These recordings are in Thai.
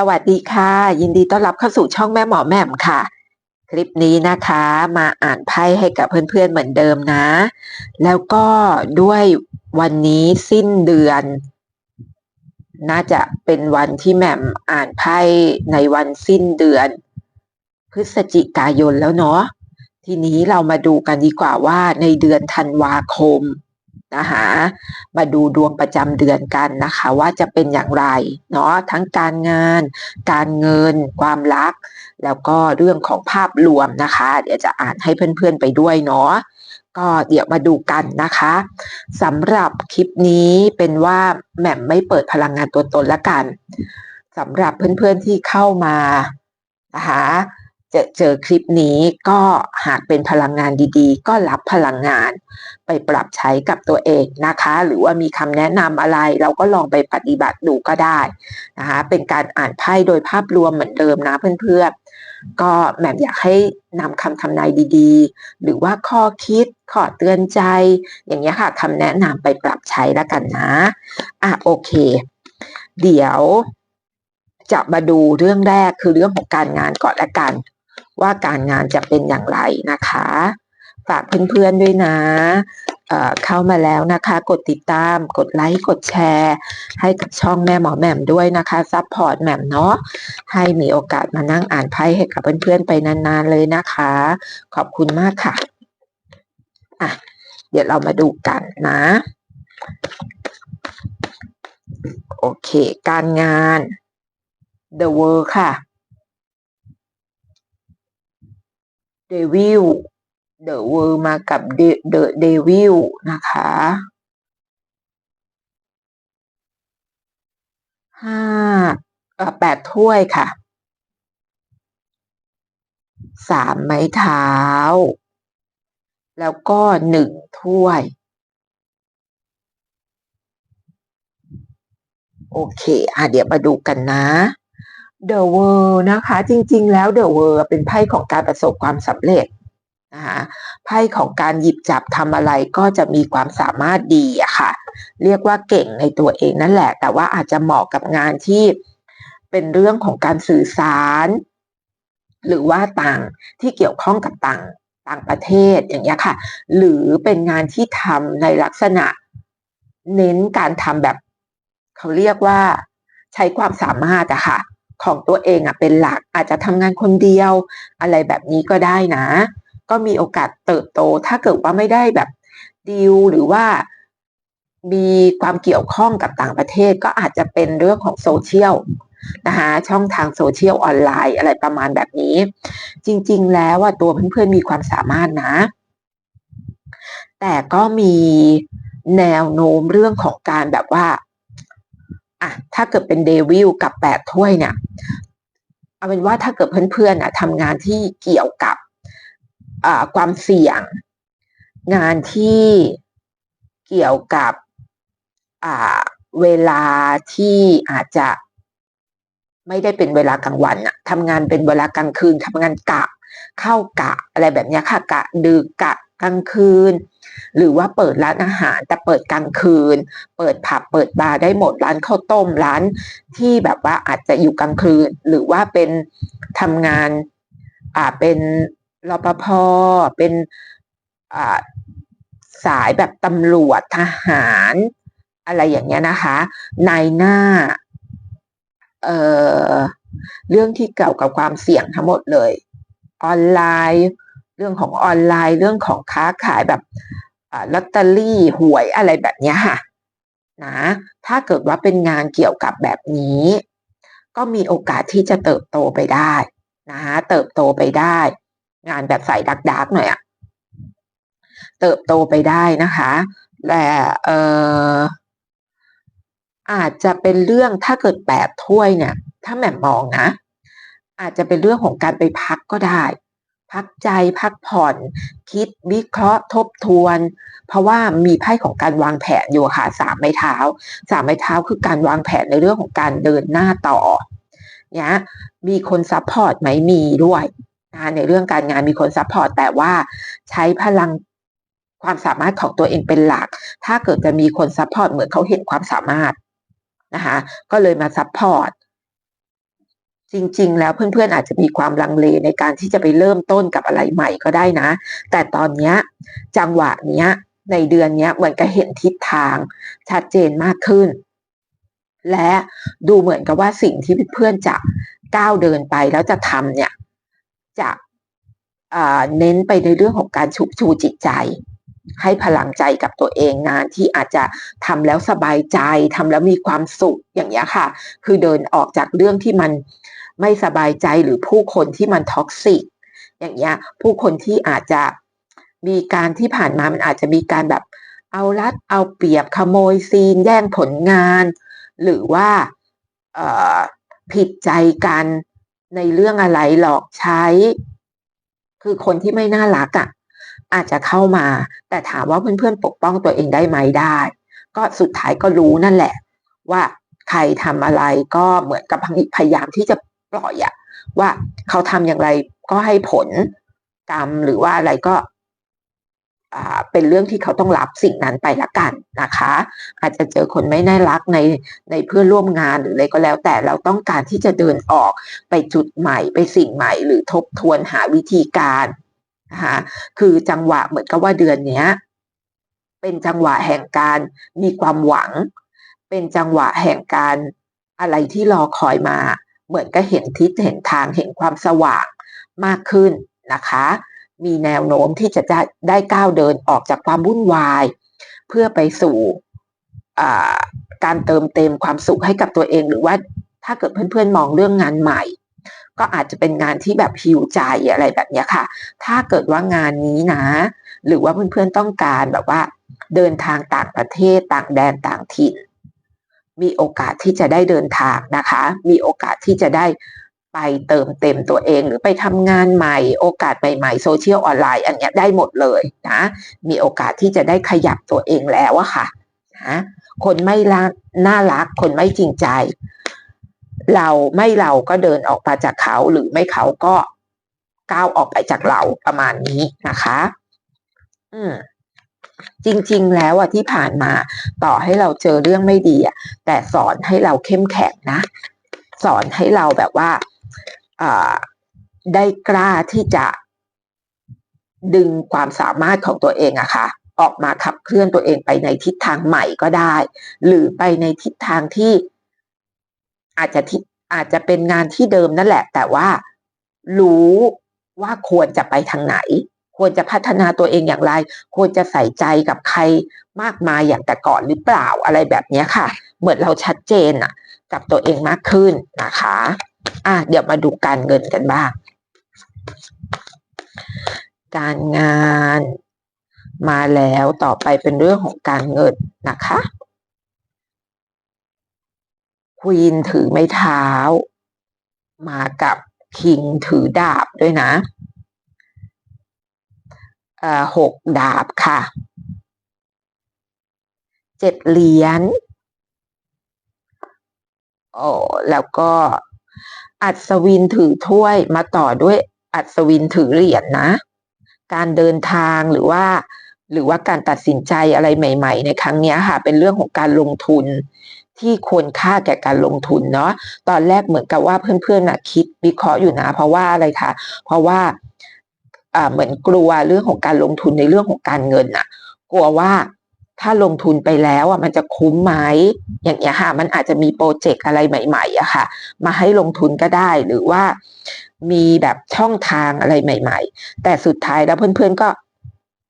สวัสดีค่ะ ยินดีต้อนรับเข้าสู่ช่องแม่หมอแหม่มค่ะ คลิปนี้นะคะมาอ่านไพ่ให้กับเพื่อนๆเหมือนเดิมนะ แล้วก็ด้วยวันนี้สิ้นเดือน น่าจะเป็นวันที่แหม่มอ่านไพ่ในวันสิ้นเดือน พฤศจิกายนแล้วเนาะทีนี้เรามาดูกันดีกว่าว่าในเดือนธันวาคม นะคะมาดูดวงประจำเดือนกันนะคะ ว่าจะเป็นอย่างไรเนาะทั้งการงาน การเงิน ความรัก แล้วก็เรื่องของภาพรวมนะคะ เดี๋ยวจะอ่านให้เพื่อนๆไปด้วยเนาะก็เดี๋ยวมาดูกันนะคะสำหรับคลิปนี้เป็นว่าแหม่มไม่เปิดพลังงานตัวตนละกันสำหรับเพื่อนๆที่เข้ามานะคะ จะเจอคลิปนี้ก็หากเป็นพลังงานดีๆ ก็รับพลังงาน ไปปรับใช้กับตัวเองนะคะ หรือว่ามีคำแนะนำอะไร เราก็ลองไปปฏิบัติดูก็ได้นะคะเป็นการอ่านไพ่โดยภาพรวมเหมือนเดิมนะเพื่อนๆ ก็แหม่อยากให้นำคำทำนายดีๆ หรือว่าข้อคิดข้อเตือนใจ อย่างนี้ค่ะคำแนะนำไปปรับใช้แล้วกันนะอะโอเค เดี๋ยวจะมาดูเรื่องแรกคือเรื่องของการงานก่อนละกัน ว่าการงานจะเป็นอย่างไรนะคะ ฝากเพื่อนๆด้วยนะเข้ามาแล้วนะคะ กดติดตาม กดไลค์ กดแชร์ ให้กับช่องแม่หมอแหม่มด้วยนะคะ ซัพพอร์ตแหม่มเนาะ ให้มีโอกาสมานั่งอ่านไพ่ให้กับเพื่อนๆไปนานๆเลยนะคะ ขอบคุณมากค่ะ อะ เดี๋ยวเรามาดูกันนะ โอเค การงาน The World ค่ะ เดวิลเดอะเวอร์มากับเดอะเดวิลนะคะห้าแปดถ้วยค่ะสามไม้เท้า แล้วก็หนึ่งถ้วย โอเค อะ เดี๋ยวมาดูกันนะ เดอะเวิร์นะคะ จริง ๆ แล้วเดอะเวิร์เป็นไพ่ของการประสบความสำเร็จนะคะไพ่ของการหยิบจับทำอะไรก็จะมีความสามารถดีอะค่ะ เรียกว่าเก่งในตัวเองนั่นแหละ แต่ว่าอาจจะเหมาะกับงานที่เป็นเรื่องของการสื่อสาร หรือว่าต่างที่เกี่ยวข้องกับต่างต่างประเทศอย่างเงี้ยค่ะ หรือเป็นงานที่ทำในลักษณะ เน้นการทำแบบ เขาเรียกว่าใช้ความสามารถอะค่ะ ของตัวเองอะเป็นหลักอาจจะทำงานคนเดียว อะไรแบบนี้ก็ได้นะ ก็มีโอกาสเติบโต ถ้าเกิดว่าไม่ได้แบบดีลหรือว่ามีความเกี่ยวข้องกับต่างประเทศก็อาจจะเป็นเรื่องของโซเชียลนะคะช่องทางโซเชียลออนไลน์อะไรประมาณแบบนี้ จริง ๆ แล้วว่าตัวเพื่อนๆมีความสามารถนะ แต่ก็มีแนวโน้มเรื่องของการแบบว่า อะถ้าเกิดเป็นเดวิลกับแปดถ้วยเนี่ยเอาเป็นว่าถ้าเกิดเพื่อนๆอะทำงานที่เกี่ยวกับความเสี่ยง งานที่เกี่ยวกับเวลาที่อาจจะไม่ได้เป็นเวลากลางวันอะทำงานเป็นเวลากลางคืนทำงานกะ เข้ากะอะไรแบบนี้ค่ะกะดึกกะ กลางคืน หรือว่าเปิดร้านอาหารแต่เปิดกลางคืน เปิดผับเปิดบาร์ได้หมดร้านข้าวต้มร้านที่แบบว่าอาจจะอยู่กลางคืน หรือว่าเป็นทำงานอ่าเป็นรปภเป็นอ่าสายแบบตำรวจทหาร อะไรอย่างเงี้ยนะคะนายหน้าเอ่อเรื่องที่เกี่ยวกับความเสี่ยงทั้งหมดเลย ออนไลน์ เรื่องของออนไลน์เรื่องของค้าขายแบบลอตเตอรี่หวยอะไรแบบนี้ค่ะนะถ้าเกิดว่าเป็นงานเกี่ยวกับแบบนี้ ก็มีโอกาสที่จะเติบโตไปได้นะเติบโตไปได้ งานแบบใส่ดักดักหน่อยอะเติบโตไปได้นะคะแต่เอออาจจะเป็นเรื่องถ้าเกิดแปดถ้วยเนี่ย ถ้าแหม่มมองนะ อาจจะเป็นเรื่องของการไปพักก็ได้ พักใจพักผ่อน คิดวิเคราะห์ทบทวน เพราะว่ามีไพ่ของการวางแผนอยู่ค่ะสามไม้เท้าสามไม้เท้าคือการวางแผนในเรื่องของการเดินหน้าต่อเนี่ยมีคนซัพพอร์ตไหมมีด้วยนะในเรื่องการงานมีคนซัพพอร์ตแต่ว่าใช้พลังความสามารถของตัวเองเป็นหลัก ถ้าเกิดจะมีคนซัพพอร์ตเหมือนเขาเห็นความสามารถนะคะก็เลยมาซัพพอร์ต จริง ๆ แล้วเพื่อนๆอาจจะมีความลังเลในการที่จะไปเริ่มต้นกับอะไรใหม่ก็ได้นะ แต่ตอนนี้จังหวะเนี้ย ในเดือนเนี้ยเหมือนกับเห็นทิศทางชัดเจนมากขึ้น และดูเหมือนกับว่าสิ่งที่เพื่อนๆจะก้าวเดินไปแล้วจะทำเนี่ยจะเน้นไปในเรื่องของการชุบชูจิตใจ ให้พลังใจกับตัวเองงานที่อาจจะทำแล้วสบายใจทำแล้วมีความสุขอย่างนี้ยค่ะ คือเดินออกจากเรื่องที่มัน ไม่สบายใจหรือผู้คนที่มันท็อกซิกอย่างเงี้ยผู้คนที่อาจจะมีการที่ผ่านมามันอาจจะมีการแบบเอารัดเอาเปรียบขโมยซีนแย่งผลงาน หรือว่าผิดใจกันในเรื่องอะไรหลอกใช้ คือคนที่ไม่น่ารักอะ่ะ อาจจะเข้ามา แต่ถามว่าเพื่อนๆปกป้องตัวเองได้ไหมได้ ก็สุดท้ายก็รู้นั่นแหละ ว่าใครทำอะไรก็เหมือนกับพยายามที่จะ ปล่อยอะว่าเขาทำอย่างไรก็ให้ผลกรรมหรือว่าอะไรก็เป็นเรื่องที่เขาต้องรับสิ่งนั้นไปละกันนะคะ อาจจะเจอคนไม่น่ารักในในเพื่อนร่วมงานหรืออะไรก็แล้ว แต่เราต้องการที่จะเดินออกไปจุดใหม่ไปสิ่งใหม่ หรือทบทวนหาวิธีการนะคะคือจังหวะเหมือนกับว่าเดือนเนี้ย เป็นจังหวะแห่งการมีความหวัง เป็นจังหวะแห่งการอะไรที่รอคอยมา เหมือนก็เห็นทิศเห็นทางเห็นความสว่างมากขึ้นนะคะ มีแนวโน้มที่จะได้ได้ก้าวเดินออกจากความวุ่นวาย เพื่อไปสู่การเติมเต็มความสุขให้กับตัวเอง หรือว่าถ้าเกิดเพื่อนๆมองเรื่องงานใหม่ ก็อาจจะเป็นงานที่แบบฮิวใจอะไรแบบนี้ค่ะ ถ้าเกิดว่างานนี้นะ หรือว่าเพื่อนๆต้องการแบบว่า เดินทางต่างประเทศต่างแดนต่างถิ่น มีโอกาสที่จะได้เดินทางนะคะ มีโอกาสที่จะได้ไปเติมเต็มตัวเองหรือไปทำงานใหม่ โอกาสใหม่ๆโซเชียลออนไลน์อันนี้ได้หมดเลยนะ มีโอกาสที่จะได้ขยับตัวเองแล้วอะค่ะนะคนไม่รักน่ารัก คนไม่จริงใจ เราไม่เราก็เดินออกมาจากเขาหรือไม่เขาก็ก้าวออกไปจากเราประมาณนี้นะคะ อืมจริง ๆ แล้วอะที่ผ่านมา ต่อให้เราเจอเรื่องไม่ดีอะ แต่สอนให้เราเข้มแข็งนะ สอนให้เราแบบว่าได้กล้าที่จะดึงความสามารถของตัวเองอะค่ะ ออกมาขับเคลื่อนตัวเองไปในทิศทางใหม่ก็ได้ หรือไปในทิศทางที่อาจจะทิอาจจะเป็นงานที่เดิมนั่นแหละ แต่ว่ารู้ว่าควรจะไปทางไหน ควรจะพัฒนาตัวเองอย่างไร ควรจะใส่ใจกับใครมากมายอย่างแต่ก่อนหรือเปล่าอะไรแบบนี้ค่ะ เหมือนเราชัดเจนอะกับตัวเองมากขึ้นนะคะ อะเดี๋ยวมาดูการเงินกันบ้าง การงานมาแล้วต่อไปเป็นเรื่องของการเงินนะคะควีนถือไม้เท้า มากับคิงถือดาบด้วยนะหกดาบค่ะ เจ็ดเหรียญ โอ้แล้วก็อัศวินถือถ้วยมาต่อด้วยอัศวินถือเหรียญนะ การเดินทางหรือว่า หรือว่าการตัดสินใจอะไรใหม่ ๆ ในครั้งนี้ค่ะ เป็นเรื่องของการลงทุนที่ควรค่าแก่การลงทุนเนาะตอนแรกเหมือนกับว่าเพื่อนๆนะคิดวิเคราะห์อยู่นะ เพราะว่าอะไรคะเพราะว่าอ่าเหมือนกลัวเรื่องของการลงทุนในเรื่องของการเงินอะกลัวว่า ถ้าลงทุนไปแล้วอะมันจะคุ้มไหมอย่างเงี้ยค่ะมันอาจจะมีโปรเจกต์อะไรใหม่ๆอะค่ะ มาให้ลงทุนก็ได้หรือว่ามีแบบช่องทางอะไรใหม่ ๆ แต่สุดท้ายแล้วเพื่อนๆก็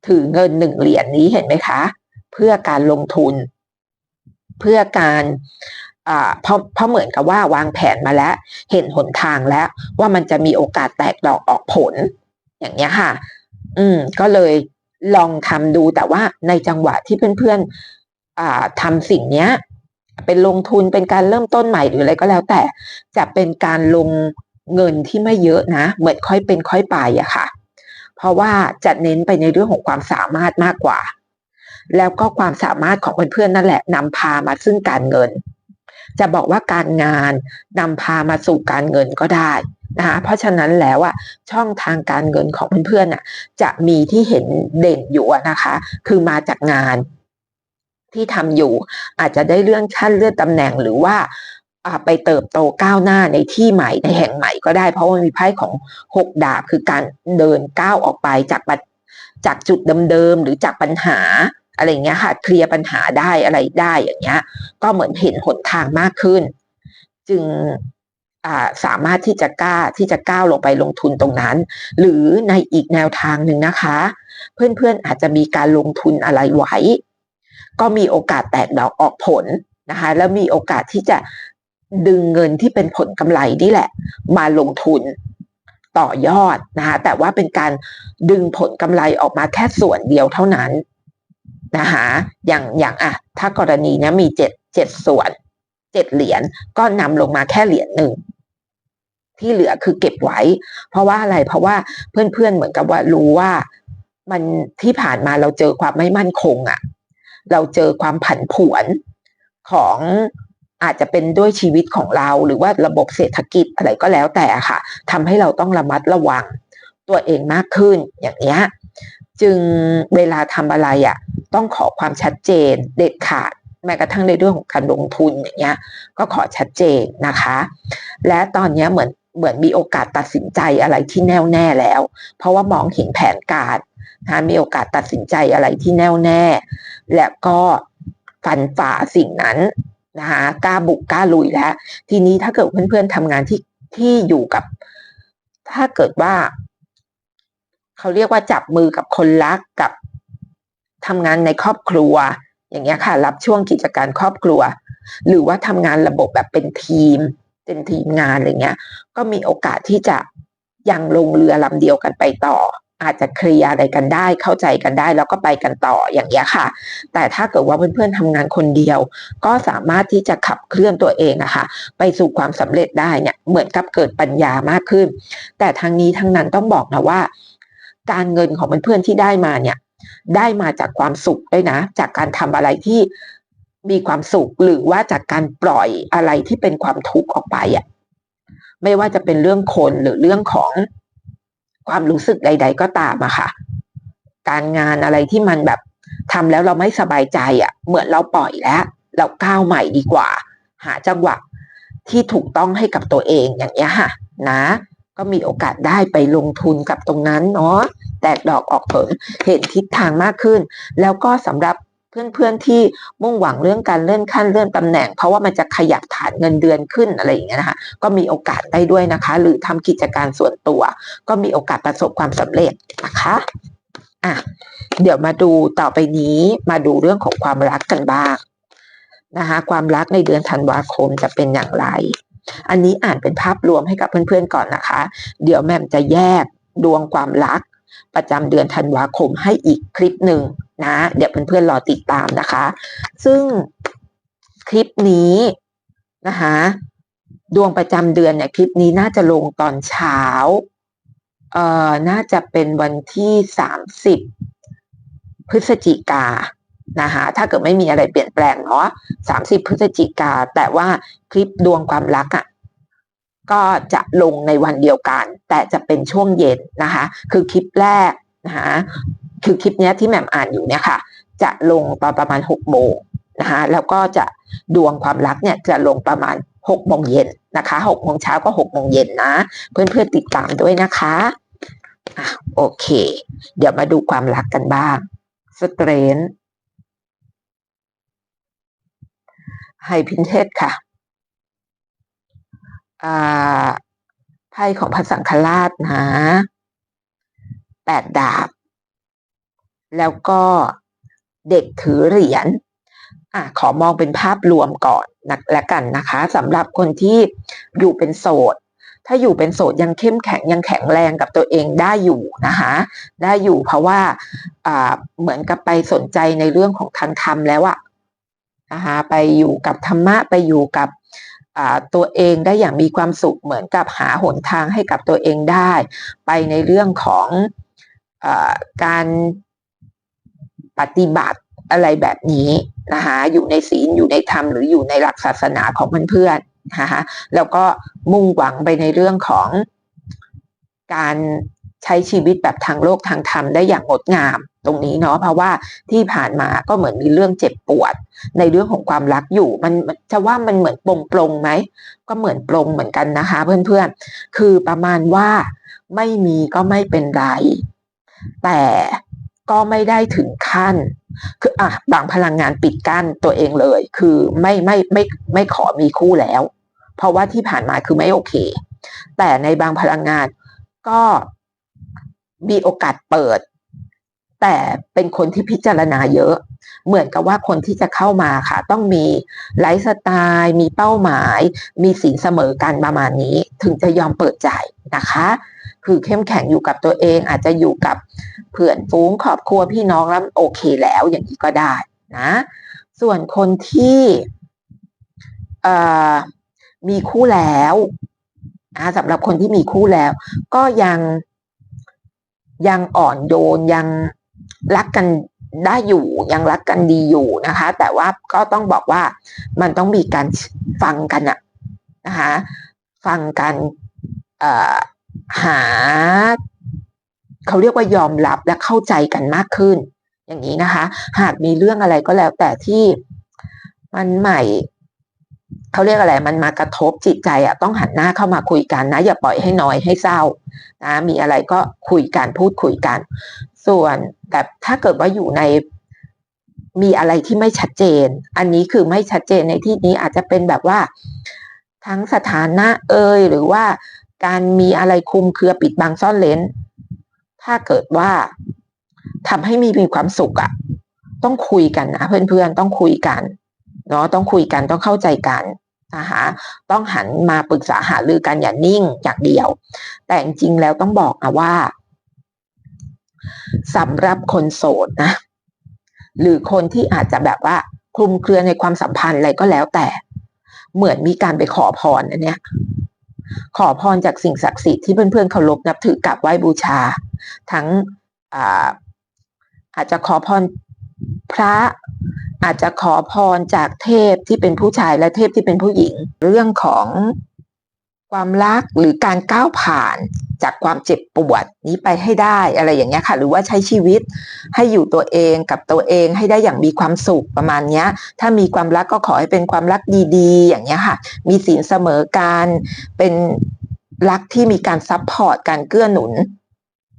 ถือเงินหนึ่งเหรียญนนี้เห็นไหมคะ เพื่อการลงทุน เพื่อการอ่าเพราะเพราะเหมือนกับว่าวางแผนมาแล้ว เห็นหนทางแล้ว ว่ามันจะมีโอกาสแตกดอกออกผล อย่างเงี้ยค่ะ อืม ก็เลย ลองทำดูแต่ว่าในจังหวะที่เพื่อนๆทำสิ่งนี้เป็นลงทุนเป็นการเริ่มต้นใหม่หรืออะไรก็แล้วแต่จะเป็นการลงเงินที่ไม่เยอะนะ เหมือนค่อยเป็นค่อยไปอะค่ะ เพราะว่าจะเน้นไปในเรื่องของความสามารถมากกว่า แล้วก็ความสามารถของเพื่อนๆนั่นแหละนำพามาซึ่งการเงิน จะบอกว่าการงานนำพามาสู่การเงินก็ได้ นะคะเพราะฉะนั้นแล้วอะช่องทางการเงินของเพื่อนๆอะจะมีที่เห็นเด่นอยู่นะคะ คือมาจากงานที่ทำอยู่ อาจจะได้เลื่อนขั้นเลื่อนตำแหน่งหรือว่าไปเติบโตก้าวหน้าในที่ใหม่ในแห่งใหม่ก็ได้ เพราะว่ามันมีไพ่ของหกดาบคือการเดินก้าวออกไปจากจากจุดเดิมๆหรือจากปัญหาอะไรเงี้ยค่ะเคลียร์ปัญหาได้อะไรได้อย่างเงี้ย ก็เหมือนเห็นหนทางมากขึ้น จึง สามารถที่จะกล้าที่จะก้าวลงไปลงทุนตรงนั้น หรือในอีกแนวทางหนึ่งนะคะ เพื่อนๆอาจจะมีการลงทุนอะไรไว้ ก็มีโอกาสแตกดอกออกผลนะคะ แล้วมีโอกาสที่จะดึงเงินที่เป็นผลกำไรนี่แหละ มาลงทุนต่อยอดนะคะแต่ว่าเป็นการดึงผลกำไรออกมาแค่ส่วนเดียวเท่านั้นนะคะอย่างอย่างอะถ้ากรณีนี้มีเจ็ดเจ็ดส่วนเจ็ดเหรียญก็นำลงมาแค่เหรียญหนึ่ง ที่เหลือคือเก็บไว้ เพราะว่าอะไรเพราะว่าเพื่อนๆเหมือนกับว่ารู้ว่ามันที่ผ่านมาเราเจอความไม่มั่นคงอะ่ะ เราเจอความผันผวนของอาจจะเป็นด้วยชีวิตของเราหรือว่าระบบเศรษฐกิจอะไรก็แล้วแต่ค่ะทำให้เราต้องระมัดระวังตัวเองมากขึ้นอย่างเนี้ยจึงเวลาทำอะไรอะ่ะต้องขอความชัดเจนเด็ดขาดแม้กระทั่งในเรื่องของการลงทุนอย่างเงี้ยก็ขอชัดเจนนะคะ และตอนนี้เหมือน เหมือนมีโอกาสตัดสินใจอะไรที่แน่วแน่แล้ว เพราะว่ามองเห็นแผนการนะมีโอกาสตัดสินใจอะไรที่แน่วแน่ และก็ฟันฝ่าสิ่งนั้นนะคะกล้าบุกกล้าลุยแล้ว ทีนี้ถ้าเกิดเพื่อนๆทำงานที่ที่อยู่กับ ถ้าเกิดว่า เขาเรียกว่าจับมือกับคนรักกับทำงานในครอบครัว อย่างเงี้ยค่ะ รับช่วงกิจการครอบครัว หรือว่าทำงานระบบแบบเป็นทีม เป็นทีมงานอะไรเงี้ย ก็มีโอกาสที่จะยังลงเรือลำเดียวกันไปต่อ อาจจะเคลียร์อะไรกันได้เข้าใจกันได้ แล้วก็ไปกันต่ออย่างเงี้ยค่ะ แต่ถ้าเกิดว่าเพื่อนๆทำงานคนเดียว ก็สามารถที่จะขับเคลื่อนตัวเองอะค่ะ ไปสู่ความสำเร็จได้เนี่ยเหมือนกับเกิดปัญญามากขึ้น แต่ทางนี้ทั้งนั้นต้องบอกนะว่า การเงินของเพื่อนๆที่ได้มาเนี่ยได้มาจากความสุขด้วยนะ จากการทำอะไรที่ มีความสุขหรือว่าจากการปล่อยอะไรที่เป็นความทุกข์ออกไปอะไม่ว่าจะเป็นเรื่องคนหรือเรื่องของความรู้สึกใด ๆ ก็ตามอะค่ะ การงานอะไรที่มันแบบทำแล้วเราไม่สบายใจอะเหมือนเราปล่อยแล้ว เราก้าวใหม่ดีกว่า หาจังหวะที่ถูกต้องให้กับตัวเองอย่างเงี้ยค่ะ นะ ก็มีโอกาสได้ไปลงทุนกับตรงนั้นเนาะแตกดอกออกผลเห็นทิศทางมากขึ้น แล้วก็สำหรับ เพื่อนๆที่มุ่งหวังเรื่องการเลื่อนขั้นเลื่อนตำแหน่ง เพราะว่ามันจะขยับฐานเงินเดือนขึ้นอะไรอย่างเงี้ยนะคะก็มีโอกาสได้ด้วยนะคะ หรือทำกิจการส่วนตัว ก็มีโอกาสประสบความสำเร็จนะคะอะเดี๋ยวมาดูต่อไปนี้มาดูเรื่องของความรักกันบ้างนะคะความรักในเดือนธันวาคมจะเป็นอย่างไร อันนี้อ่านเป็นภาพรวมให้กับเพื่อนๆก่อนนะคะ เดี๋ยวแม่มจะแยกดวงความรัก ประจำเดือนธันวาคมให้อีกคลิปหนึ่ง นะ เดี๋ยวเพื่อนๆรอติดตามนะคะ ซึ่งคลิปนี้นะคะดวงประจำเดือนเนี่ยคลิปนี้น่าจะลงตอนเช้า เอ่อ น่าจะเป็นวันที่สามสิบพฤศจิกานะคะถ้าเกิดไม่มีอะไรเปลี่ยนแปลงเนาะสามสิบพฤศจิกา แต่ว่าคลิปดวงความรักอะ่ะก็จะลงในวันเดียวกัน แต่จะเป็นช่วงเย็นนะคะ คือคลิปแรกนะคะ คือคลิปนี้ที่แหม่มอ่านอยู่เนี่ยค่ะ จะลงตอนประมาณหกโมงนะคะแล้วก็จะดวงความรักเนี่ยจะลงประมาณหกโมงเย็นนะคะหกโมงเช้าก็หกโมงเย็นนะ เพื่อนๆติดตามด้วยนะคะอะโอเค เดี๋ยวมาดูความรักกันบ้างสเตรนไฮพินเทสค่ะอ่าไพ่ของพระสังฆราชนะแปดดาบ แล้วก็เด็กถือเหรียญอะขอมองเป็นภาพรวมก่อนนะและกันนะคะสำหรับคนที่อยู่เป็นโสด ถ้าอยู่เป็นโสดยังเข้มแข็งยังแข็งแรงกับตัวเองได้อยู่นะคะได้อยู่เพราะว่าอ่าเหมือนกับไปสนใจในเรื่องของทางธรรมแล้วอะนะคะไปอยู่กับธรรมะไปอยู่กับตัวเองได้อย่างมีความสุขเหมือนกับหาหนทางให้กับตัวเองได้ ไปในเรื่องของอการ ปฏิบัติอะไรแบบนี้นะคะอยู่ในศีลอยู่ในธรรมหรืออยู่ในหลักศาสนาของเพื่อนๆนะคะแล้วก็มุ่งหวังไปในเรื่องของการใช้ชีวิตแบบทางโลกทางธรรมได้อย่างงดงามตรงนี้เนาะเพราะว่าที่ผ่านมาก็เหมือนมีเรื่องเจ็บปวด ในเรื่องของความรักอยู่มันจะว่ามันเหมือนปลงปลงไหมก็เหมือนปลงเหมือนกันนะคะ เพื่อนๆ คือประมาณว่าไม่มีก็ไม่เป็นไร แต่ ก็ไม่ได้ถึงขั้น คืออะบางพลังงานปิดกั้นตัวเองเลย คือไม่ไม่ไม่ไม่ขอมีคู่แล้ว เพราะว่าที่ผ่านมาคือไม่โอเค แต่ในบางพลังงานก็มีโอกาสเปิด แต่เป็นคนที่พิจารณาเยอะ เหมือนกับว่าคนที่จะเข้ามาค่ะ ต้องมีไลฟ์สไตล์มีเป้าหมาย มีสินเสมอกันประมาณนี้ ถึงจะยอมเปิดใจนะคะ คือเข้มแข็งอยู่กับตัวเอง อาจจะอยู่กับเพื่อนฝูงครอบครัวพี่น้องแล้วโอเคแล้วอย่างนี้ก็ได้นะ ส่วนคนที่มีคู่แล้วนะสำหรับคนที่มีคู่แล้ว ก็ยังยังอ่อนโยนยังรักกันได้อยู่ยังรักกันดีอยู่นะคะ แต่ว่าก็ต้องบอกว่ามันต้องมีการฟังกันอะนะคะ ฟังกัน หา เขาเรียกว่ายอมรับและเข้าใจกันมากขึ้น อย่างนี้นะคะ หากมีเรื่องอะไรก็แล้วแต่ที่มันใหม่เขาเรียกอะไร มันมากระทบจิตใจอะต้องหันหน้าเข้ามาคุยกันนะ อย่าปล่อยให้น้อยให้เศร้านะมีอะไรก็คุยกันพูดคุยกัน ส่วนแต่ถ้าเกิดว่าอยู่ในมีอะไรที่ไม่ชัดเจน อันนี้คือไม่ชัดเจนในที่นี้อาจจะเป็นแบบว่า ทั้งสถานะเอ่ยหรือว่า การมีอะไรคุมเครือปิดบังซ่อนเลนถ้าเกิดว่าทำให้มีมีความสุขอะต้องคุยกันนะเพื่อนๆต้องคุยกันเนาะต้องคุยกันต้องเข้าใจกันนะคะต้องหันมาปรึกษาหารือกันอย่านิ่งอย่างเดียว แต่จริงๆแล้วต้องบอกนะว่าสำหรับคนโสดนะ หรือคนที่อาจจะแบบว่าคลุมเครือในความสัมพันธ์อะไรก็แล้วแต่ เหมือนมีการไปขอพรอันเนี้ย ขอพรจากสิ่งศักดิ์สิทธิ์ที่เพื่อนๆเคารพนับถือกราบไหว้บูชา ทั้งอาอาจจะขอพรพระ อาจจะขอพรจากเทพที่เป็นผู้ชายและเทพที่เป็นผู้หญิง เรื่องของความรักหรือการก้าวผ่าน จากความเจ็บปวดนี้ไปให้ได้อะไรอย่างเงี้ยค่ะ หรือว่าใช้ชีวิตให้อยู่ตัวเองกับตัวเองให้ได้อย่างมีความสุขประมาณเนี้ย ถ้ามีความรักก็ขอให้เป็นความรักดีๆ อย่างเงี้ยค่ะ มีศีลเสมอการเป็นรักที่มีการซัพพอร์ตการเกื้อหนุน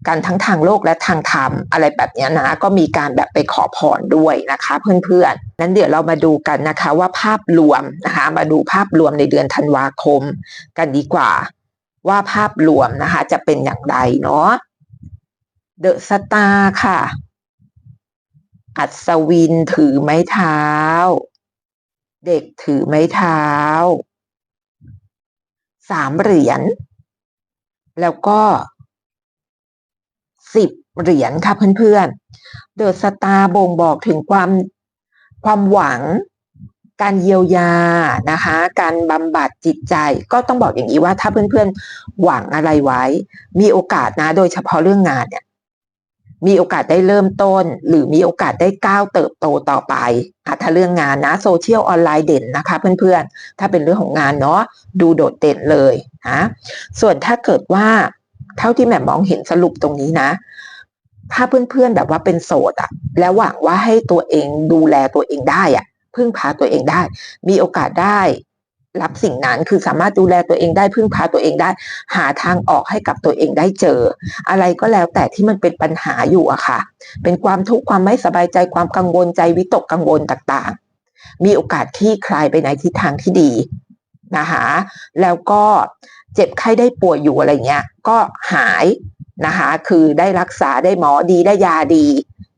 กันทั้งทางโลกและทางธรรมอะไรแบบนี้นะ ก็มีการแบบไปขอพรด้วยนะคะ เพื่อนๆนั้นเดี๋ยวเรามาดูกันนะคะว่าภาพรวมนะคะ มาดูภาพรวมในเดือนธันวาคมกันดีกว่า ว่าภาพรวมนะคะ จะเป็นอย่างไรเนาะเดอะสตาร์ค่ะ อัศวินถือไม้เท้า เด็กถือไม้เท้า สามเหรียญ แล้วก็สิบเหรียญค่ะเพื่อนๆ เดอะสตาร์บ่งบอกถึงความความหวัง การเยียวยานะคะ การบำบัดจิตใจก็ต้องบอกอย่างนี้ว่าถ้าเพื่อนๆหวังอะไรไว้ มีโอกาสนะ โดยเฉพาะเรื่องงานเนี่ยมีโอกาสได้เริ่มต้น หรือมีโอกาสได้ก้าวเติบโตต่อไปอะถ้าเรื่องงานนะโซเชียลออนไลน์เด่นนะคะเพื่อนๆ ถ้าเป็นเรื่องของงานเนาะดูโดดเด่นเลยนะส่วนถ้าเกิดว่าเท่าที่แม่มองเห็นสรุปตรงนี้นะ ถ้าเพื่อนๆแบบว่าเป็นโสดอะแล้วหวังว่าให้ตัวเองดูแลตัวเองได้อะ พึ่งพาตัวเองได้ มีโอกาสได้รับสิ่งนั้นคือสามารถดูแลตัวเองได้พึ่งพาตัวเองได้ หาทางออกให้กับตัวเองได้เจอ อะไรก็แล้วแต่ที่มันเป็นปัญหาอยู่อะค่ะ เป็นความทุกข์ความไม่สบายใจความกังวลใจวิตกกังวลต่างๆ มีโอกาสที่คลายไปในทิศทางที่ดีนะคะแล้วก็เจ็บไข้ได้ป่วยอยู่อะไรเงี้ย ก็หายนะคะคือได้รักษาได้หมอดีได้ยาดี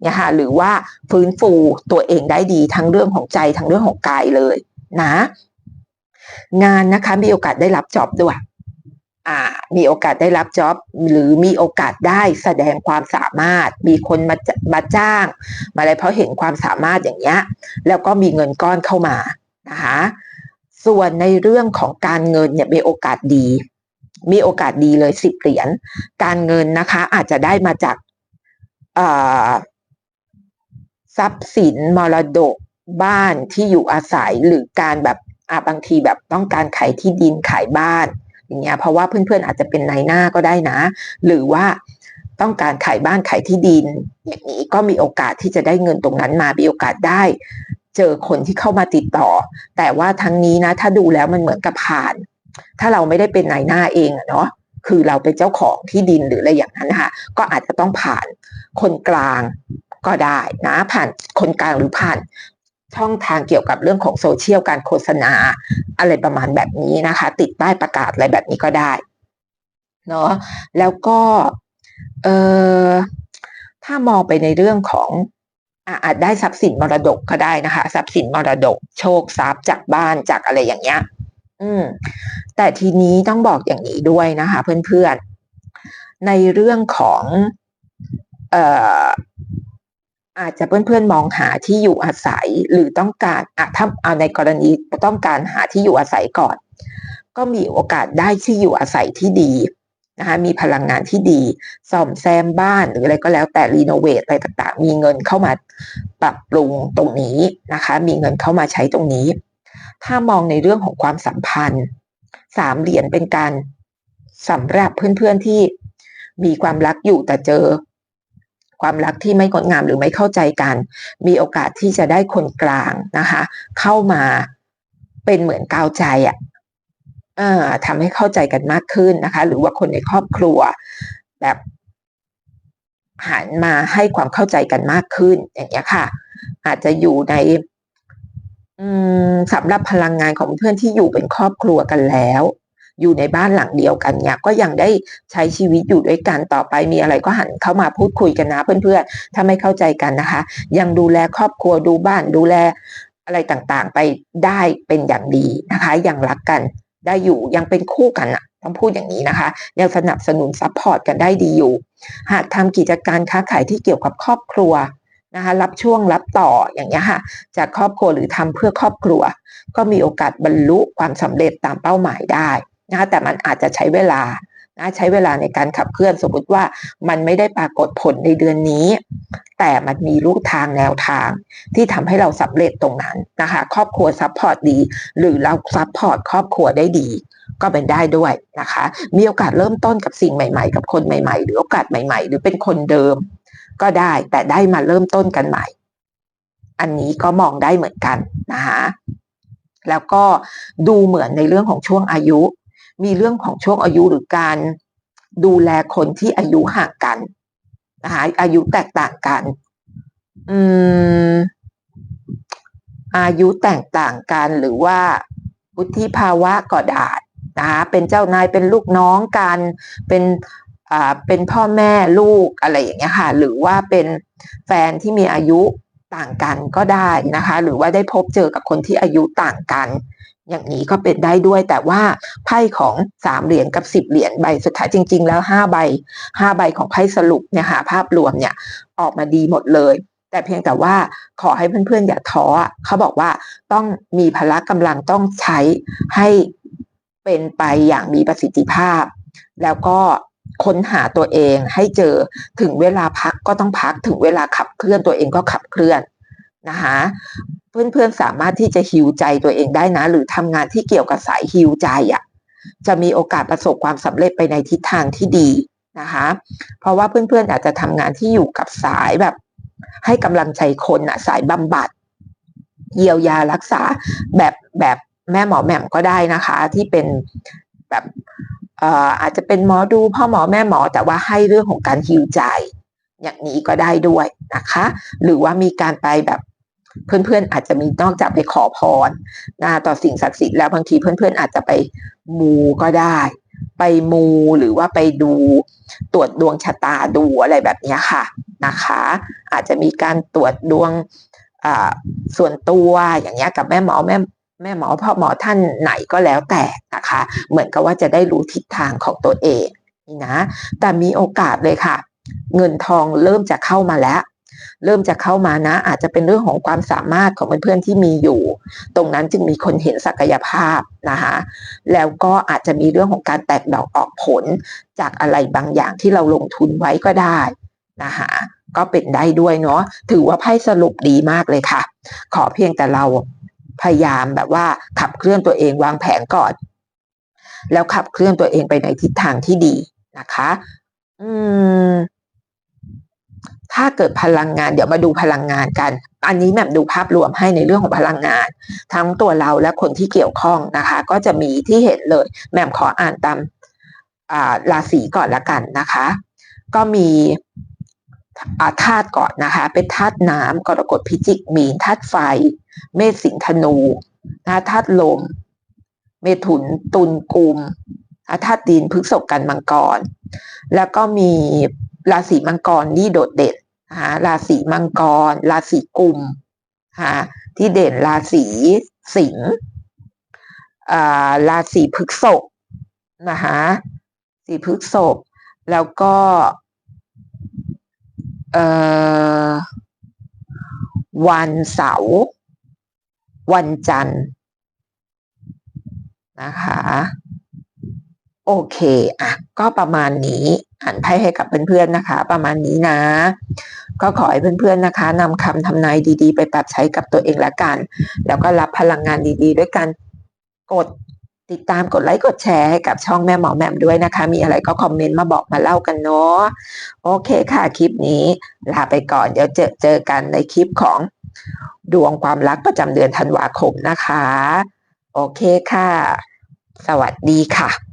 นะคะหรือว่าฟื้นฟูตัวเองได้ดีทั้งเรื่องของใจทั้งเรื่องของกายเลยนะ งานนะคะมีโอกาสได้รับจ็อบด้วยอ่ามีโอกาสได้รับจ็อบหรือมีโอกาสได้แสดงความสามารถ มีคนมามาจ้าง มาอะไรเพราะเห็นความสามารถอย่างเงี้ยแล้วก็มีเงินก้อนเข้ามานะคะส่วนในเรื่องของการเงินเนี่ยมีโอกาสดี มีโอกาสดีเลยสิบเหรียญการเงินนะคะอาจจะได้มาจาก ทรัพย์สินมรดกบ้านที่อยู่อาศัยหรือการแบบอาบางทีแบบต้องการขายที่ดินขายบ้านอย่างเงี้ยเพราะว่าเพื่อนๆอาจจะเป็นนายหน้าก็ได้นะ หรือว่าต้องการขายบ้านขายที่ดิน อย่างนี้ก็มีโอกาสที่จะได้เงินตรงนั้นมามีโอกาสได้ เจอคนที่เข้ามาติดต่อ แต่ว่าทั้งนี้นะ ถ้าดูแล้วมันเหมือนกับผ่าน ถ้าเราไม่ได้เป็นนายหน้าเองอะเนาะคือเราเป็นเจ้าของที่ดินหรืออะไรอย่างนั้นนะคะก็อาจจะต้องผ่านคนกลาง ก็ได้นะผ่านคนกลางหรือผ่านช่องทางเกี่ยวกับเรื่องของโซเชียลการโฆษณา อะไรประมาณแบบนี้นะคะ ติดป้ายประกาศอะไรแบบนี้ก็ได้เนาะแล้วก็เออถ้ามองไปในเรื่องของอาจได้ทรัพย์สินมรดกก็ได้นะคะทรัพย์สินมรดก โชคทรัพย์จากบ้านจากอะไรอย่างเงี้ย อืม แต่ทีนี้ต้องบอกอย่างนี้ด้วยนะคะ เพื่อนๆในเรื่องของเอ่อ อาจจะเพื่อนๆมองหาที่อยู่อาศัยหรือต้องการอะถ้าเอาในกรณีต้องการหาที่อยู่อาศัยก่อน ก็มีโอกาสได้ที่อยู่อาศัยที่ดีนะคะมีพลังงานที่ดีซ่อมแซมบ้านหรืออะไรก็แล้วแต่รีโนเวทอะไรต่างๆ มีเงินเข้ามาปรับปรุงตรงนี้นะคะ มีเงินเข้ามาใช้ตรงนี้ ถ้ามองในเรื่องของความสัมพันธ์สามเหรียญเป็นการสำหรับเพื่อนๆที่มีความรักอยู่แต่เจอ ความรักที่ไม่งดงามหรือไม่เข้าใจกัน มีโอกาสที่จะได้คนกลางนะคะ เข้ามาเป็นเหมือนกาวใจอะ่ะทำให้เข้าใจกันมากขึ้นนะคะ หรือว่าคนในครอบครัวแบบหันมาให้ความเข้าใจกันมากขึ้นอย่างเงี้ยค่ะ อาจจะอยู่ในสำหรับพลังงานของเพื่อนที่อยู่เป็นครอบครัวกันแล้ว อยู่ในบ้านหลังเดียวกันเนี่ยก็ยังได้ใช้ชีวิตอยู่ด้วยกันต่อไปมีอะไรก็หันเข้ามาพูดคุยกันนะเพื่อนๆถ้าไม่เข้าใจกันนะคะ ยังดูแลครอบครัวดูบ้านดูแลอะไรต่างๆ ไปได้เป็นอย่างดีนะคะ ยังรักกันได้อยู่ยังเป็นคู่กันอะต้องพูดอย่างนี้นะคะยังสนับสนุนซัพพอร์ตกันได้ดีอยู่ หากทำกิจการค้าขายที่เกี่ยวกับครอบครัวนะคะรับช่วงรับต่ออย่างเงี้ยค่ะจากครอบครัวหรือทำเพื่อครอบครัว ก็มีโอกาสบรรลุความสำเร็จตามเป้าหมายได้ นะคะแต่มันอาจจะใช้เวลานะใช้เวลาในการขับเคลื่อนสมมติว่ามันไม่ได้ปรากฏผลในเดือนนี้ แต่มันมีลูกทางแนวทางที่ทำให้เราสำเร็จตรงนั้นนะคะครอบครัวซัพพอร์ตดี หรือเราซัพพอร์ตครอบครัวได้ดีก็เป็นได้ด้วยนะคะ มีโอกาสเริ่มต้นกับสิ่งใหม่ ๆ กับคนใหม่ ๆ หรือโอกาสใหม่ ๆ หรือเป็นคนเดิม ก็ได้แต่ได้มาเริ่มต้นกันใหม่ อันนี้ก็มองได้เหมือนกันนะคะแล้วก็ดูเหมือนในเรื่องของช่วงอายุ มีเรื่องของช่วงอายุหรือการดูแลคนที่อายุห่างกันนะคะอายุแตกต่างกัน อืม อายุแตกต่างกันหรือว่าวุฒิภาวะก็ได้นะคะเป็นเจ้านายเป็นลูกน้องกัน เป็นอ่าเป็นพ่อแม่ลูกอะไรอย่างเงี้ยค่ะ หรือว่าเป็นแฟนที่มีอายุต่างกันก็ได้นะคะ หรือว่าได้พบเจอกับคนที่อายุต่างกัน อย่างนี้ก็เป็นได้ด้วย แต่ว่าไพ่ของสามเหรียญกับสิบเหรียญใบสุดท้ายจริง ๆ แล้วห้าใบห้าใบของไพ่สรุปเนี่ยหาภาพรวมเนี่ยออกมาดีหมดเลย แต่เพียงแต่ว่าขอให้เพื่อนๆอย่าท้อเขาบอกว่าต้องมีพละกำลังต้องใช้ให้เป็นไปอย่างมีประสิทธิภาพ แล้วก็ค้นหาตัวเองให้เจอถึงเวลาพักก็ต้องพักถึงเวลาขับเคลื่อนตัวเองก็ขับเคลื่อน นะคะเพื่อนๆสามารถที่จะฮิวใจตัวเองได้นะ หรือทำงานที่เกี่ยวกับสายฮิวใจอะ่ะจะมีโอกาสประสบความสำเร็จไปในทิศทางที่ดีนะคะเพราะว่าเพื่อนๆอาจจะทำงานที่อยู่กับสายแบบ ให้กำลังใจคนอะสายบำบัด เยียวยารักษาแบบแบบแม่หมอแหม่มก็ได้นะคะ ที่เป็นแบบอาจจะเป็นหมอดูพ่อหมอแม่หมอแต่ว่าให้เรื่องของการฮิวใจ อย่างนี้ก็ได้ด้วยนะคะ หรือว่ามีการไปแบบ เพื่อนๆอาจจะมีนอกจากไปขอพรนะต่อสิ่งศักดิ์สิทธิ์แล้วบางทีเพื่อนๆอาจจะไปมูก็ได้ ไปมูหรือว่าไปดูตรวจดวงชะตาดูอะไรแบบนี้ค่ะนะคะ อาจจะมีการตรวจดวงส่วนตัวอย่างเงี้ยกับแม่หมอแม่แม่หมอพ่อหมอท่านไหนก็แล้วแต่นะคะ เหมือนกับว่าจะได้รู้ทิศทางของตัวเองนี่นะ แต่มีโอกาสเลยค่ะ เงินทองเริ่มจะเข้ามาแล้ว เริ่มจะเข้ามานะ อาจจะเป็นเรื่องของความสามารถของเพื่อนๆที่มีอยู่ ตรงนั้นจึงมีคนเห็นศักยภาพนะคะแล้วก็อาจจะมีเรื่องของการแตกดอกออกผลจากอะไรบางอย่างที่เราลงทุนไว้ก็ได้นะคะก็เป็นได้ด้วยเนาะถือว่าไพ่สรุปดีมากเลยค่ะ ขอเพียงแต่เราพยายามแบบว่าขับเคลื่อนตัวเองวางแผนก่อน แล้วขับเคลื่อนตัวเองไปในทิศทางที่ดีนะคะ อืม ถ้าเกิดพลังงานเดี๋ยวมาดูพลังงานกัน อันนี้แม่ดูภาพรวมให้ในเรื่องของพลังงาน ทั้งตัวเราและคนที่เกี่ยวข้องนะคะ ก็จะมีที่เห็นเลยแหม่มขออ่านตามราศีก่อนละกันนะคะ ก็มีธาตุก่อนนะคะ เป็นธาตุน้ำกรกฎพิจิกมีนธาตุไฟ เมษสิงธนูธาตุลม เมถุนตุลกุมธาตุดินพฤษกันมังกร แล้วก็มีราศีมังกรนี่โดดเด่น นะคะราศีมังกร ราศีกุมนะคะที่เด่นราศีสิงห์อ่าราศีพฤกษภนะคะสีพฤกษภแล้วก็เอ่อวันเสาร์วันจันทร์นะคะ โอเค อะ ก็ประมาณนี้ อ่านไพ่ให้กับเพื่อนๆนะคะ ประมาณนี้นะ ก็ขอให้เพื่อนๆนะคะนำคำทำนายดีๆ ไปปรับใช้กับตัวเองละกัน แล้วก็รับพลังงานดีๆ ด้วยการกดติดตามกดไลค์กดแชร์ให้กับช่องแม่หมอแหม่มด้วยนะคะ มีอะไรก็คอมเมนต์มาบอกมาเล่ากันเนาะโอเคค่ะคลิปนี้ลาไปก่อนเดี๋ยวเจอเจอกันในคลิปของดวงความรักประจำเดือนธันวาคมนะคะ โอเคค่ะ สวัสดีค่ะ